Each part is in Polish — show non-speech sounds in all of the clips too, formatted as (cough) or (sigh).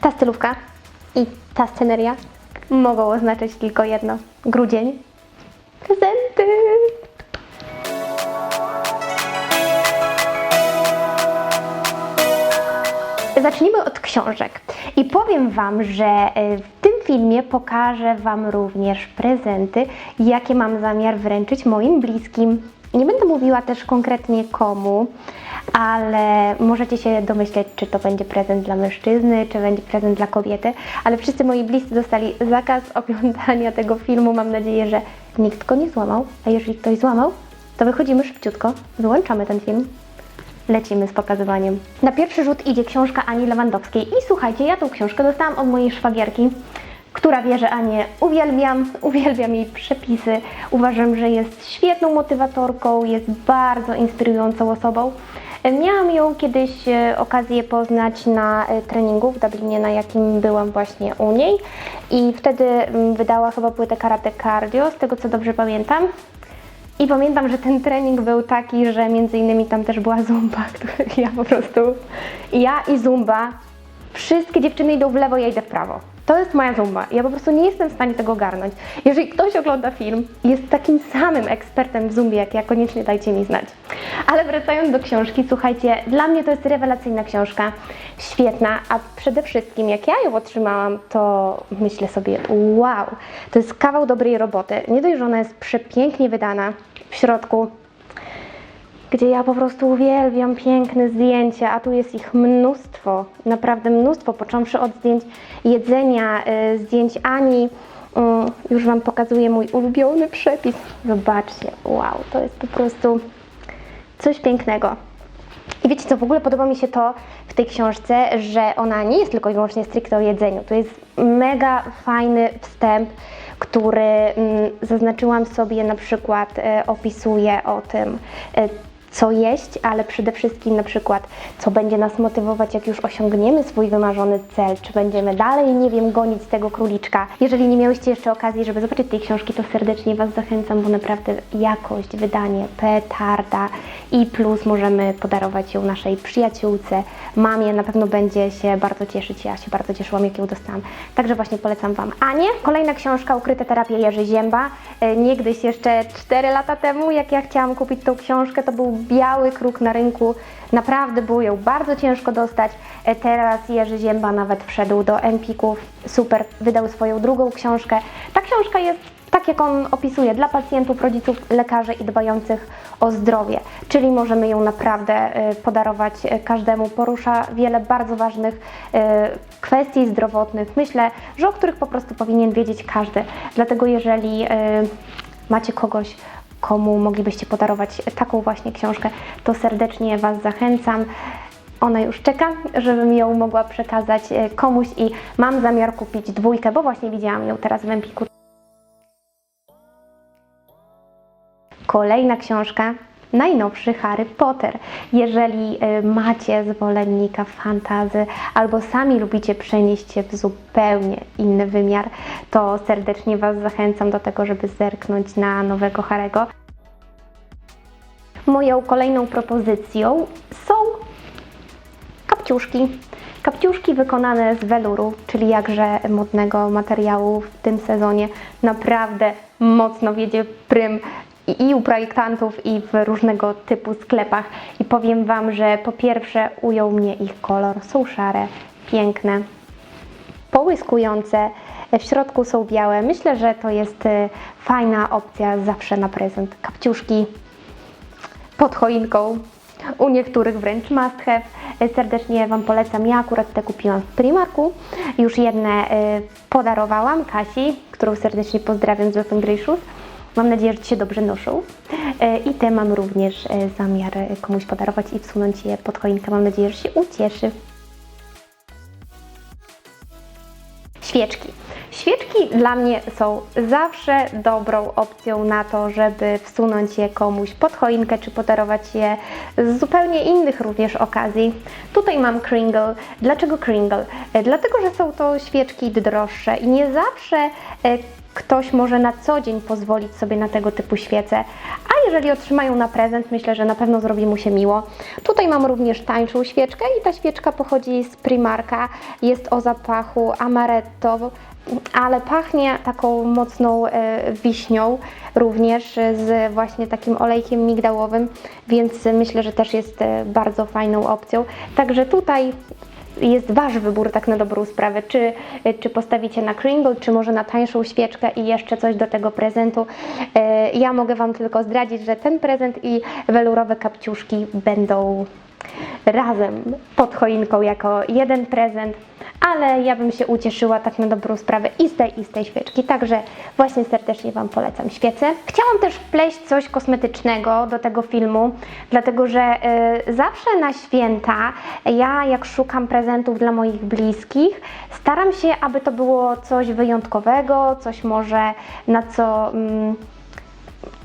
Ta stylówka i ta sceneria mogą oznaczać tylko jedno. Grudzień. Prezenty! Zacznijmy od książek. I powiem Wam, że e, w tym filmie pokażę Wam również prezenty, jakie mam zamiar wręczyć moim bliskim. Nie będę mówiła też konkretnie komu, ale możecie się domyśleć, czy to będzie prezent dla mężczyzny, czy będzie prezent dla kobiety. Ale wszyscy moi bliscy dostali zakaz (laughs) oglądania tego filmu. Mam nadzieję, że nikt go nie złamał. A jeżeli ktoś złamał, to wychodzimy szybciutko, wyłączamy ten film lecimy z pokazywaniem. Na pierwszy rzut idzie książka Ani Lewandowskiej i słuchajcie, ja tą książkę dostałam od mojej szwagierki, która wie, że Anię uwielbiam, (laughs) uwielbiam jej przepisy. Uważam, że jest świetną motywatorką, jest bardzo inspirującą osobą. Miałam ją kiedyś e, okazję poznać na e, treningu w Dublinie, na jakim byłam właśnie u niej i wtedy mm, wydała chyba płytę Karate Cardio, z tego co dobrze pamiętam. I pamiętam, że ten trening był taki, że między innymi tam też była zumba, (laughs) której ja po prostu, ja i zumba, wszystkie dziewczyny idą w lewo, ja idę w prawo. To jest moja zumba. Ja po prostu nie jestem w stanie tego ogarnąć. Jeżeli ktoś ogląda film i jest takim samym ekspertem w zumbie jak ja, koniecznie dajcie mi znać. Ale wracając do książki, słuchajcie, dla mnie to jest rewelacyjna książka, świetna, a przede wszystkim jak ja ją otrzymałam, to myślę sobie, wow, to jest kawał dobrej roboty. Nie dość, że ona jest przepięknie wydana w środku, gdzie ja po prostu uwielbiam piękne zdjęcia, a tu jest ich mnóstwo, naprawdę mnóstwo, począwszy od zdjęć jedzenia, y, zdjęć Ani. Mm, Już Wam pokazuję mój ulubiony przepis. Zobaczcie, wow, to jest po prostu coś pięknego. I wiecie co, w ogóle podoba mi się to w tej książce, że ona nie jest tylko i wyłącznie stricte o jedzeniu. To jest mega fajny wstęp, który mm, zaznaczyłam sobie na przykład, e, opisuje o tym, e, co jeść, ale przede wszystkim na przykład, co będzie nas motywować, jak już osiągniemy swój wymarzony cel, czy będziemy dalej, nie wiem, gonić tego króliczka. Jeżeli nie miałyście jeszcze okazji, żeby zobaczyć tej książki, to serdecznie Was zachęcam, bo naprawdę jakość, wydanie, petarda i plus możemy podarować ją naszej przyjaciółce, mamie, na pewno będzie się bardzo cieszyć, ja się bardzo cieszyłam, jak ją dostałam. Także właśnie polecam Wam Anię. Kolejna książka, Ukryte terapie Jerzy Zięba. E, Niegdyś jeszcze 4 lata temu, jak ja chciałam kupić tą książkę, to był biały kruk na rynku. Naprawdę było ją bardzo ciężko dostać. E, Teraz Jerzy Zięba nawet wszedł do Empików. Super, wydał swoją drugą książkę. Ta książka jest tak jak on opisuje, dla pacjentów, rodziców, lekarzy i dbających o zdrowie. Czyli możemy ją naprawdę e, podarować e, każdemu. Porusza wiele bardzo ważnych kwestii zdrowotnych, myślę, że o których po prostu powinien wiedzieć każdy. Dlatego jeżeli macie kogoś, komu moglibyście podarować taką właśnie książkę, to serdecznie Was zachęcam. Ona już czeka, żebym ją mogła przekazać e, komuś i mam zamiar kupić dwójkę, bo właśnie widziałam ją teraz w Empiku. Kolejna książka, najnowszy Harry Potter. Jeżeli y, macie zwolennika fantazy albo sami lubicie przenieść się w zupełnie inny wymiar, to serdecznie Was zachęcam do tego, żeby zerknąć na nowego Harego. Moją kolejną propozycją są kapciuszki. Kapciuszki wykonane z weluru, czyli jakże modnego materiału w tym sezonie. Naprawdę mocno wiedzie prym i u projektantów, i w różnego typu sklepach. I powiem Wam, że po pierwsze ujął mnie ich kolor. Są szare, piękne, połyskujące. W środku są białe. Myślę, że to jest e, fajna opcja zawsze na prezent. Kapciuszki pod choinką. U niektórych wręcz must have. Serdecznie Wam polecam. Ja akurat te kupiłam w Primarku. Już jedne e, podarowałam Kasi, którą serdecznie pozdrawiam z Grey Shoes. Mam nadzieję, że Ci się dobrze noszą. E, I te mam również e, zamiar e, komuś podarować i wsunąć je pod choinkę. Mam nadzieję, że się ucieszy. Świeczki. Świeczki dla mnie są zawsze dobrą opcją na to, żeby wsunąć je komuś pod choinkę, czy podarować je z zupełnie innych również okazji. Tutaj mam Kringle. Dlaczego Kringle? Dlatego, że są to świeczki droższe i nie zawsze ktoś może na co dzień pozwolić sobie na tego typu świece. A jeżeli otrzymają na prezent, myślę, że na pewno zrobi mu się miło. Tutaj mam również tańszą świeczkę i ta świeczka pochodzi z Primarka. Jest o zapachu amaretto, ale pachnie taką mocną e, wiśnią, również z właśnie takim olejkiem migdałowym, więc myślę, że też jest e, bardzo fajną opcją. Także tutaj jest Wasz wybór tak na dobrą sprawę, czy, czy postawicie na Kringle, czy może na tańszą świeczkę i jeszcze coś do tego prezentu. E, Ja mogę Wam tylko zdradzić, że ten prezent i welurowe kapciuszki będą razem pod choinką jako jeden prezent, ale ja bym się ucieszyła tak na dobrą sprawę i z tej, i z tej świeczki, także właśnie serdecznie Wam polecam świecę. Chciałam też wpleść coś kosmetycznego do tego filmu, dlatego że y, zawsze na święta ja jak szukam prezentów dla moich bliskich, staram się, aby to było coś wyjątkowego, coś może na co... Mm,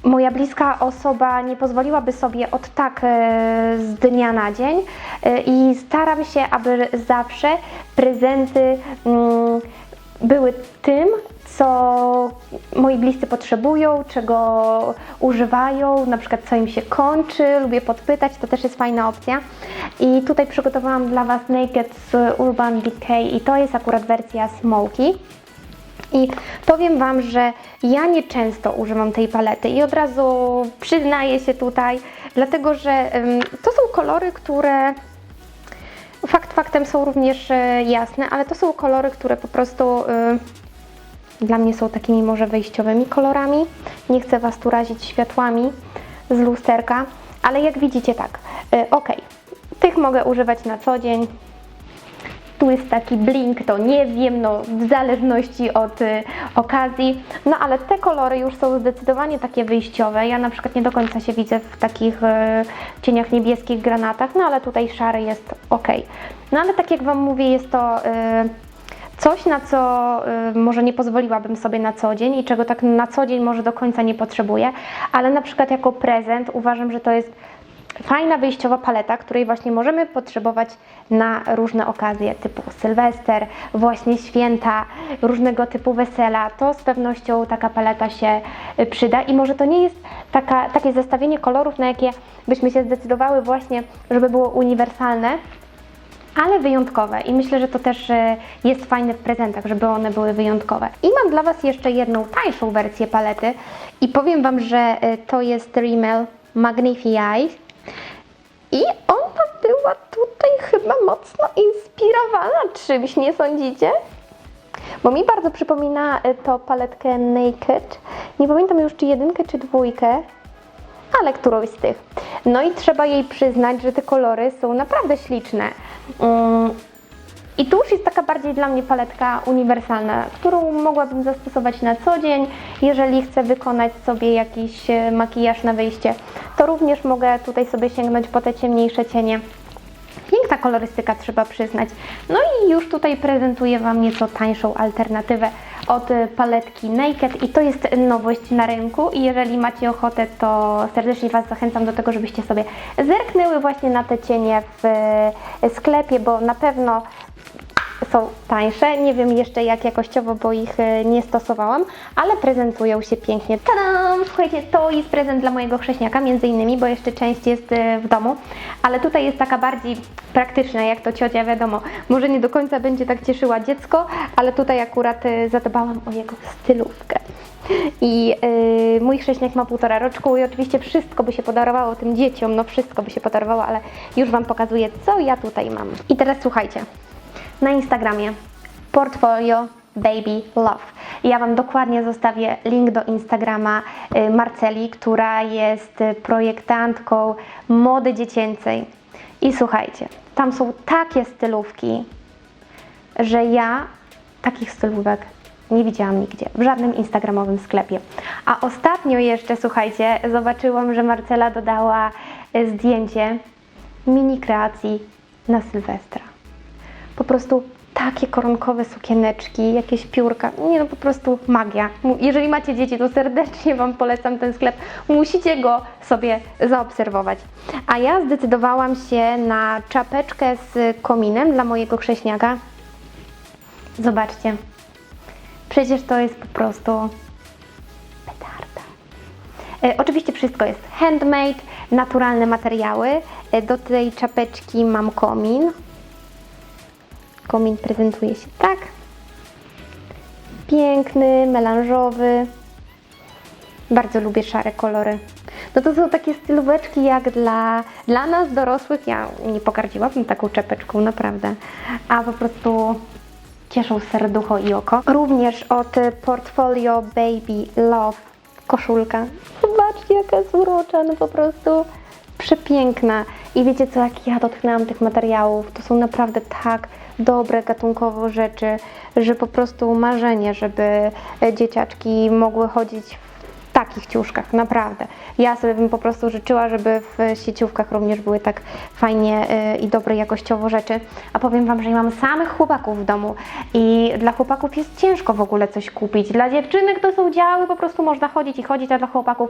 moja bliska osoba nie pozwoliłaby sobie od tak e, z dnia na dzień e, i staram się, aby zawsze prezenty mm, były tym, co moi bliscy potrzebują, czego używają, na przykład co im się kończy, lubię podpytać, to też jest fajna opcja. I tutaj przygotowałam dla Was Naked z Urban Decay i to jest akurat wersja Smoky. I powiem Wam, że ja nie często używam tej palety i od razu przyznaję się tutaj, dlatego że to są kolory, które fakt faktem są również e, jasne, ale to są kolory, które po prostu y, dla mnie są takimi może wyjściowymi kolorami. Nie chcę Was tu razić światłami z lusterka, ale jak widzicie tak, y, ok, tych mogę używać na co dzień, tu jest taki blink, to nie wiem, no w zależności od y, okazji. No ale te kolory już są zdecydowanie takie wyjściowe. Ja na przykład nie do końca się widzę w takich y, cieniach niebieskich, granatach, no ale tutaj szary jest ok. No ale tak jak Wam mówię, jest to y, coś, na co y, może nie pozwoliłabym sobie na co dzień i czego tak na co dzień może do końca nie potrzebuję, ale na przykład jako prezent uważam, że to jest fajna wyjściowa paleta, której właśnie możemy potrzebować na różne okazje typu Sylwester, właśnie święta, różnego typu wesela. To z pewnością taka paleta się y, przyda i może to nie jest taka, takie zestawienie kolorów, na jakie byśmy się zdecydowały właśnie, żeby było uniwersalne, ale wyjątkowe i myślę, że to też e, jest fajne w prezentach, żeby one były wyjątkowe. I mam dla Was jeszcze jedną tańszą wersję palety i powiem Wam, że e, to jest Rimmel Magnify i ona była tutaj chyba mocno inspirowana czymś, nie sądzicie? Bo mi bardzo przypomina e, to paletkę Naked. Nie pamiętam już czy jedynkę, czy dwójkę, ale którąś z tych. No i trzeba jej przyznać, że te kolory są naprawdę śliczne. Mm, I tu już jest taka bardziej dla mnie paletka uniwersalna, którą mogłabym zastosować na co dzień. Jeżeli chcę wykonać sobie jakiś e, makijaż na wyjście, to również mogę tutaj sobie sięgnąć po te ciemniejsze cienie. Piękna kolorystyka, trzeba przyznać. No i już tutaj prezentuję Wam nieco tańszą alternatywę od paletki Naked i to jest nowość na rynku i jeżeli macie ochotę, to serdecznie Was zachęcam do tego, żebyście sobie zerknęły właśnie na te cienie w y, sklepie, bo na pewno są tańsze. Nie wiem jeszcze jak jakościowo, bo ich e, nie stosowałam, ale prezentują się pięknie. Tadam! Słuchajcie, to jest prezent dla mojego chrześniaka, między innymi, bo jeszcze część jest e, w domu, ale tutaj jest taka bardziej praktyczna, jak to ciocia, wiadomo. Może nie do końca będzie tak cieszyła dziecko, ale tutaj akurat e, zadbałam o jego stylówkę. I yy, mój chrześniak ma półtora roczku i oczywiście wszystko by się podarowało tym dzieciom, no wszystko by się podarowało, ale już Wam pokazuję, co ja tutaj mam. I teraz słuchajcie, na Instagramie portfolio Baby Love. Ja Wam dokładnie zostawię link do Instagrama y, Marceli, która jest projektantką mody dziecięcej. I słuchajcie, tam są takie stylówki, że ja takich stylówek nie widziałam nigdzie, w żadnym instagramowym sklepie. A ostatnio jeszcze, słuchajcie, zobaczyłam, że Marcela dodała y, zdjęcie mini kreacji na Sylwestra po prostu takie koronkowe sukieneczki, jakieś piórka. Nie no, po prostu magia. Jeżeli macie dzieci, to serdecznie Wam polecam ten sklep. Musicie go sobie zaobserwować. A ja zdecydowałam się na czapeczkę z kominem dla mojego chrześniaka. Zobaczcie. Przecież to jest po prostu petarda. E, oczywiście wszystko jest handmade, naturalne materiały. E, do tej czapeczki mam komin. Komin prezentuje się tak. Piękny, melanżowy. Bardzo lubię szare kolory. No to są takie stylóweczki jak dla, dla nas dorosłych. Ja nie pogardziłabym taką czepeczką, naprawdę. A po prostu cieszą serducho i oko. Również od Portfolio Baby Love koszulka. Zobaczcie jaka jest urocza, no po prostu przepiękna. I wiecie co, jak ja dotknęłam tych materiałów, to są naprawdę tak dobre gatunkowo rzeczy, że po prostu marzenie, żeby e, dzieciaczki mogły chodzić w takich ciuszkach, naprawdę. Ja sobie bym po prostu życzyła, żeby w sieciówkach również były tak fajnie y, i dobre jakościowo rzeczy. A powiem Wam, że ja mam samych chłopaków w domu i dla chłopaków jest ciężko w ogóle coś kupić. Dla dziewczynek to są działy, po prostu można chodzić i chodzić, a dla chłopaków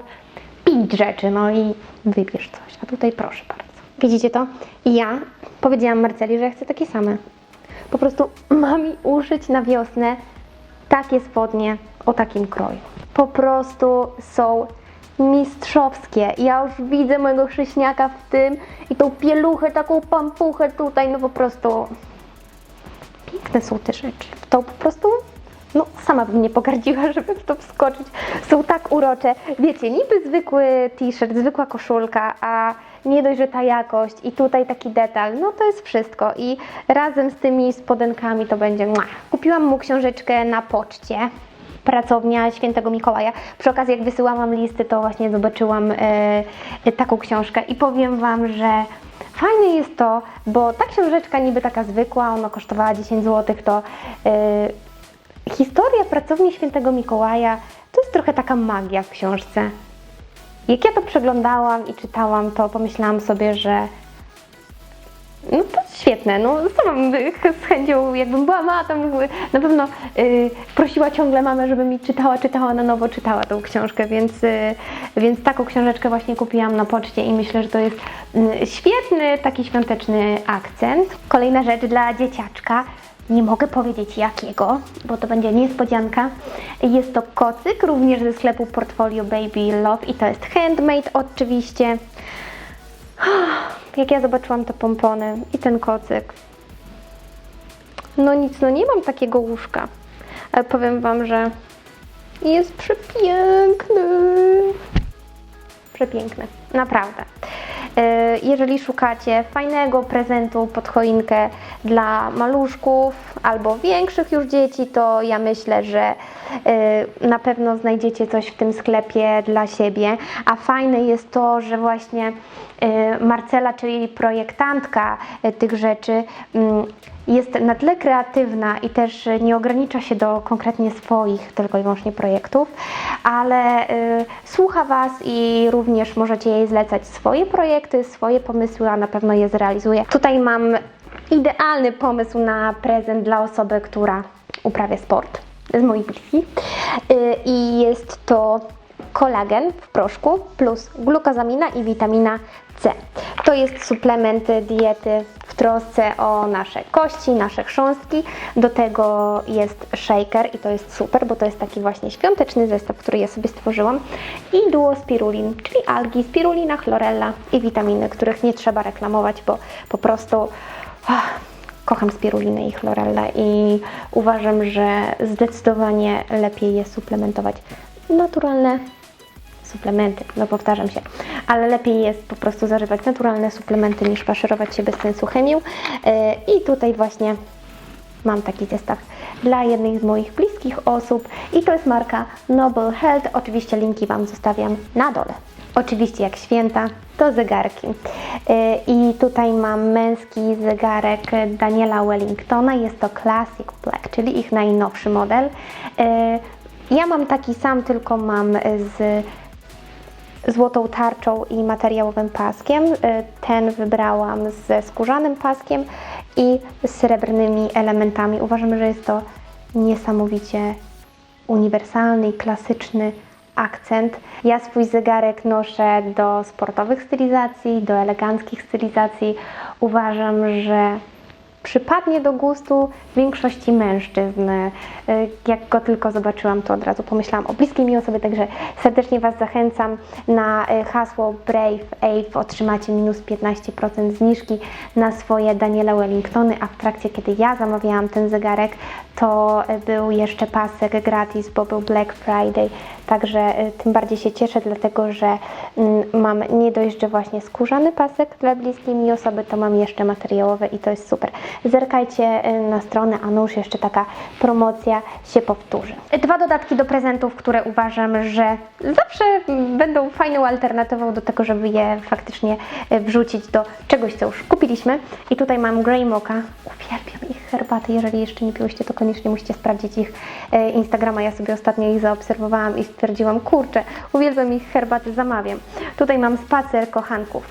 pić rzeczy, no i wybierz coś. A tutaj proszę bardzo. Widzicie to? Ja powiedziałam Marceli, że chcę takie same. Po prostu mam mi uszyć na wiosnę takie spodnie o takim kroju. Po prostu są mistrzowskie. Ja już widzę mojego chrześniaka w tym i tą pieluchę, taką pampuchę tutaj, no po prostu piękne są te rzeczy. To po prostu, no sama bym nie pogardziła, (laughs) żeby w to wskoczyć. Są tak urocze. Wiecie, niby zwykły t-shirt, zwykła koszulka, a nie dość, że ta jakość i tutaj taki detal, no to jest wszystko. I razem z tymi spodenkami to będzie mua. Kupiłam mu książeczkę na poczcie pracownia Świętego Mikołaja. Przy okazji, jak wysyłałam listy, to właśnie zobaczyłam e, taką książkę i powiem Wam, że fajne jest to, bo ta książeczka niby taka zwykła, ona kosztowała 10 zł, to e, historia pracowni Świętego Mikołaja to jest trochę taka magia w książce. Jak ja to przeglądałam i czytałam, to pomyślałam sobie, że no to świetne, no sama bym z chęcią, jakbym była mała, to na pewno y, prosiła ciągle mamę, żeby mi czytała, czytała na nowo, czytała tą książkę, więc, y, więc taką książeczkę właśnie kupiłam na poczcie i myślę, że to jest y, świetny taki świąteczny akcent. Kolejna rzecz dla dzieciaczka, nie mogę powiedzieć jakiego, bo to będzie niespodzianka. Jest to kocyk, również ze sklepu Portfolio Baby Love i to jest handmade oczywiście. (sighs) Jak ja zobaczyłam te pompony i ten kocyk. No nic, no nie mam takiego łóżka. Ale powiem Wam, że jest przepiękny. Przepiękny, naprawdę. E, Jeżeli szukacie fajnego prezentu pod choinkę dla maluszków albo większych już dzieci, to ja myślę, że e, na pewno znajdziecie coś w tym sklepie dla siebie. A fajne jest to, że właśnie e, Marcela, czyli projektantka tych rzeczy, mm, jest na tyle kreatywna i też nie ogranicza się do konkretnie swoich tylko i wyłącznie projektów, ale y, słucha Was i również możecie jej zlecać swoje projekty, swoje pomysły, a na pewno je zrealizuje. Tutaj mam idealny pomysł na prezent dla osoby, która uprawia sport z moich bliskich y, i jest to kolagen w proszku plus glukozamina i witamina To jest suplement diety w trosce o nasze kości, nasze chrząstki. Do tego jest shaker i to jest super, bo to jest taki właśnie świąteczny zestaw, który ja sobie stworzyłam. I duo spirulin, czyli algi, spirulina, chlorella i witaminy, których nie trzeba reklamować, bo po prostu... ah, Kocham spirulinę i chlorellę i uważam, że zdecydowanie lepiej je suplementować. Naturalne suplementy, no powtarzam się, ale lepiej jest po prostu zażywać naturalne suplementy niż faszerować się bez sensu chemią. Yy, I tutaj właśnie mam taki zestaw dla jednej z moich bliskich osób i to jest marka Noble Health. Oczywiście linki Wam zostawiam na dole. Oczywiście jak święta to zegarki. Yy, I tutaj mam męski zegarek Daniela Wellingtona. Jest to Classic Black, czyli ich najnowszy model. Yy, Ja mam taki sam, tylko mam z złotą tarczą i materiałowym paskiem. Y, Ten wybrałam ze skórzanym paskiem i srebrnymi elementami. Uważam, że jest to niesamowicie uniwersalny i klasyczny akcent. Ja swój zegarek noszę do sportowych stylizacji, do eleganckich stylizacji. Uważam, że przypadnie do gustu większości mężczyzn. Y, Jak go tylko zobaczyłam, to od razu pomyślałam o bliskiej mi osobie, także serdecznie Was zachęcam na y, hasło Brave Ave otrzymacie minus 15% zniżki na swoje Daniela Wellingtony, a w trakcie, kiedy ja zamawiałam ten zegarek, to był jeszcze pasek gratis, bo był Black Friday, także y, tym bardziej się cieszę, dlatego że mm, mam nie dość, że właśnie skórzany pasek dla bliskiej mi osoby, to mam jeszcze materiałowe i to jest super. Zerkajcie y, na stronę, a nuż jeszcze taka promocja się powtórzy. Dwa dodatki do prezentów, które uważam, że zawsze będą fajną alternatywą do tego, żeby je faktycznie y, wrzucić do czegoś, co już kupiliśmy. I tutaj mam Grey Mocha. Uwielbiam ich herbaty. Jeżeli jeszcze nie piłyście, to koniecznie musicie sprawdzić ich e, Instagrama. Ja sobie ostatnio ich zaobserwowałam i stwierdziłam, kurczę, uwielbiam ich herbaty, zamawiam. Tutaj mam spacer kochanków.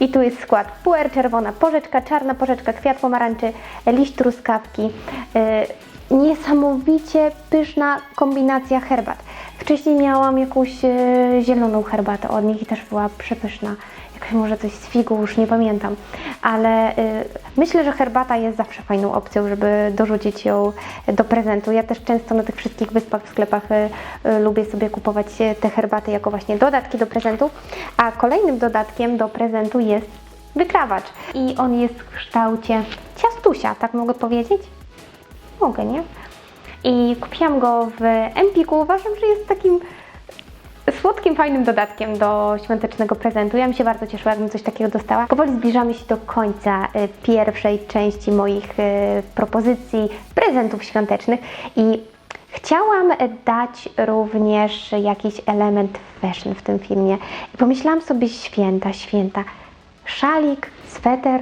I tu jest skład puer, czerwona porzeczka, czarna porzeczka, kwiat pomarańczy, liść truskawki. Yy, niesamowicie pyszna kombinacja herbat. Wcześniej miałam jakąś yy, zieloną herbatę od nich i też była przepyszna. Może coś z figu, już nie pamiętam. Ale yy, myślę, że herbata jest zawsze fajną opcją, żeby dorzucić ją do prezentu. Ja też często na tych wszystkich wyspach w sklepach yy, yy, lubię sobie kupować te herbaty jako właśnie dodatki do prezentu. A kolejnym dodatkiem do prezentu jest wykrawacz. I on jest w kształcie ciastusia, tak mogę powiedzieć? Mogę, nie? I kupiłam go w Empiku. Uważam, że jest takim słodkim, fajnym dodatkiem do świątecznego prezentu. Ja bym się bardzo cieszyła, jakbym coś takiego dostała. Powoli zbliżamy się do końca y, pierwszej części moich y, propozycji prezentów świątecznych i chciałam y, dać również jakiś element fashion w tym filmie. I pomyślałam sobie święta, święta, szalik, sweter,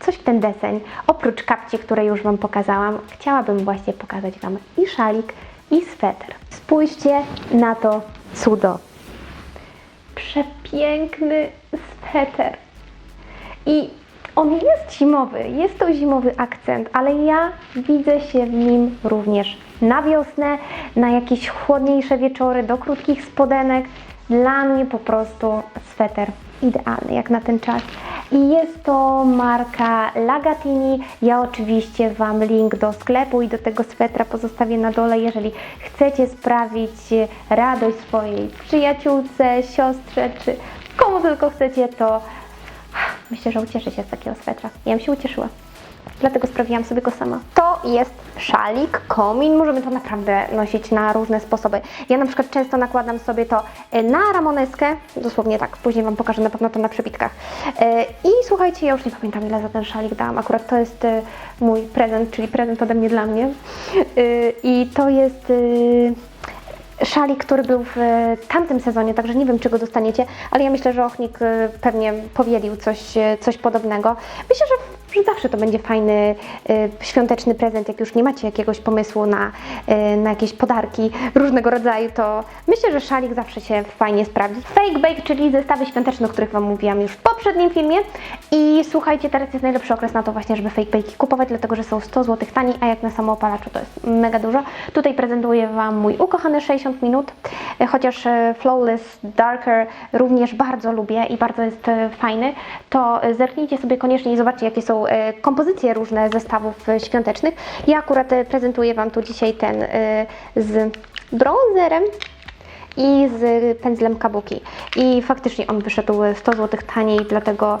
coś w ten deseń. Oprócz kapci, które już Wam pokazałam, chciałabym właśnie pokazać Wam i szalik, i sweter. Spójrzcie na to cudo. Przepiękny sweter. I on jest zimowy, jest to zimowy akcent, ale ja widzę się w nim również na wiosnę, na jakieś chłodniejsze wieczory, do krótkich spodenek. Dla mnie po prostu sweter idealny, jak na ten czas. I jest to marka Lagatini. Ja oczywiście Wam link do sklepu i do tego swetra pozostawię na dole, jeżeli chcecie sprawić radość swojej przyjaciółce, siostrze, czy komu tylko chcecie, to myślę, że ucieszy się z takiego swetra. Ja bym się ucieszyła. Dlatego sprawiłam sobie go sama. To jest szalik, komin. Możemy to naprawdę nosić na różne sposoby. Ja na przykład często nakładam sobie to e, na ramoneskę, dosłownie tak, później Wam pokażę na pewno to na przebitkach. E, I słuchajcie, ja już nie pamiętam ile za ten szalik dałam. Akurat to jest e, mój prezent, czyli prezent ode mnie dla mnie. I to jest szalik, który był w tamtym sezonie, także nie wiem, czy go dostaniecie, ale ja myślę, że Ochnik pewnie powielił coś, coś podobnego. Myślę, że, że zawsze to będzie fajny e, świąteczny prezent, jak już nie macie jakiegoś pomysłu na, e, na jakieś podarki różnego rodzaju, to myślę, że szalik zawsze się fajnie sprawdzi. Fake Bake, czyli zestawy świąteczne, o których Wam mówiłam już w poprzednim filmie i słuchajcie, teraz jest najlepszy okres na to właśnie, żeby Fake Bake kupować, dlatego, że są 100 zł taniej, a jak na samoopalaczu to jest mega dużo. Tutaj prezentuję Wam mój ukochany 60 minut, e, chociaż Flawless Darker również bardzo lubię i bardzo jest fajny, to zerknijcie sobie koniecznie i zobaczcie, jakie są e, kompozycje różne zestawów świątecznych. Ja akurat e, prezentuję Wam tu dzisiaj ten e, z bronzerem i z pędzlem kabuki. I faktycznie on wyszedł 100 zł taniej, dlatego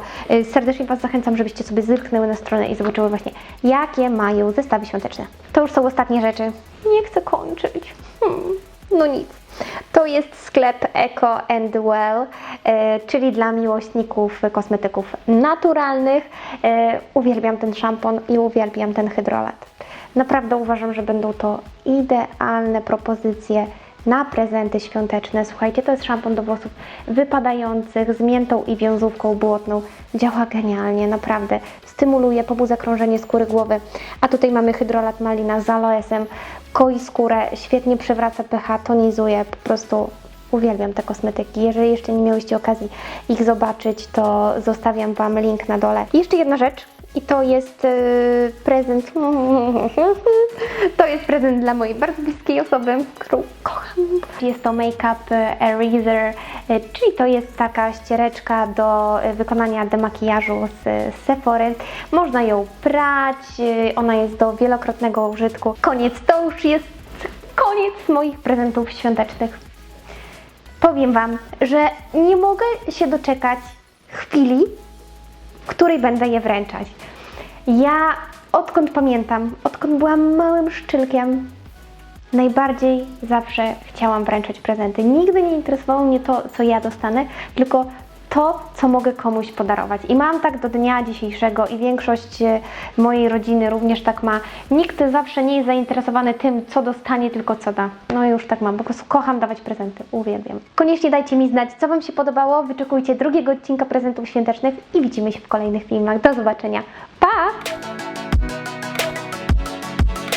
serdecznie Was zachęcam, żebyście sobie zerknęły na stronę i zobaczyły właśnie, jakie mają zestawy świąteczne. To już są ostatnie rzeczy. Nie chcę kończyć. Hmm, no nic. To jest sklep Eco and Well, e, czyli dla miłośników kosmetyków naturalnych. E, uwielbiam ten szampon i uwielbiam ten hydrolat. Naprawdę uważam, że będą to idealne propozycje na prezenty świąteczne. Słuchajcie, to jest szampon do włosów wypadających z miętą i wiązówką błotną. Działa genialnie, naprawdę. Stymuluje, pobudza krążenie skóry głowy. A tutaj mamy hydrolat malina z aloesem. Koi skórę, świetnie przywraca pH, tonizuje. Po prostu uwielbiam te kosmetyki. Jeżeli jeszcze nie miałyście okazji ich zobaczyć, to zostawiam Wam link na dole. I jeszcze jedna rzecz. I to jest y, prezent. (laughs) To jest prezent dla mojej bardzo bliskiej osoby, którą kocham. Jest to Makeup Eraser, y, czyli to jest taka ściereczka do wykonania demakijażu z, Sephory. Można ją prać, ona jest do wielokrotnego użytku. Koniec, to już jest koniec moich prezentów świątecznych. Powiem Wam, że nie mogę się doczekać chwili, której będę je wręczać. Ja odkąd pamiętam, odkąd byłam małym szczylkiem, najbardziej zawsze chciałam wręczać prezenty. Nigdy nie interesowało mnie to, co ja dostanę, tylko to, co mogę komuś podarować. I mam tak do dnia dzisiejszego i większość e, mojej rodziny również tak ma. Nikt zawsze nie jest zainteresowany tym, co dostanie, tylko co da. No już tak mam. Po prostu kocham dawać prezenty. Uwielbiam. Koniecznie dajcie mi znać, co Wam się podobało. Wyczekujcie drugiego odcinka prezentów świątecznych i widzimy się w kolejnych filmach. Do zobaczenia. Pa!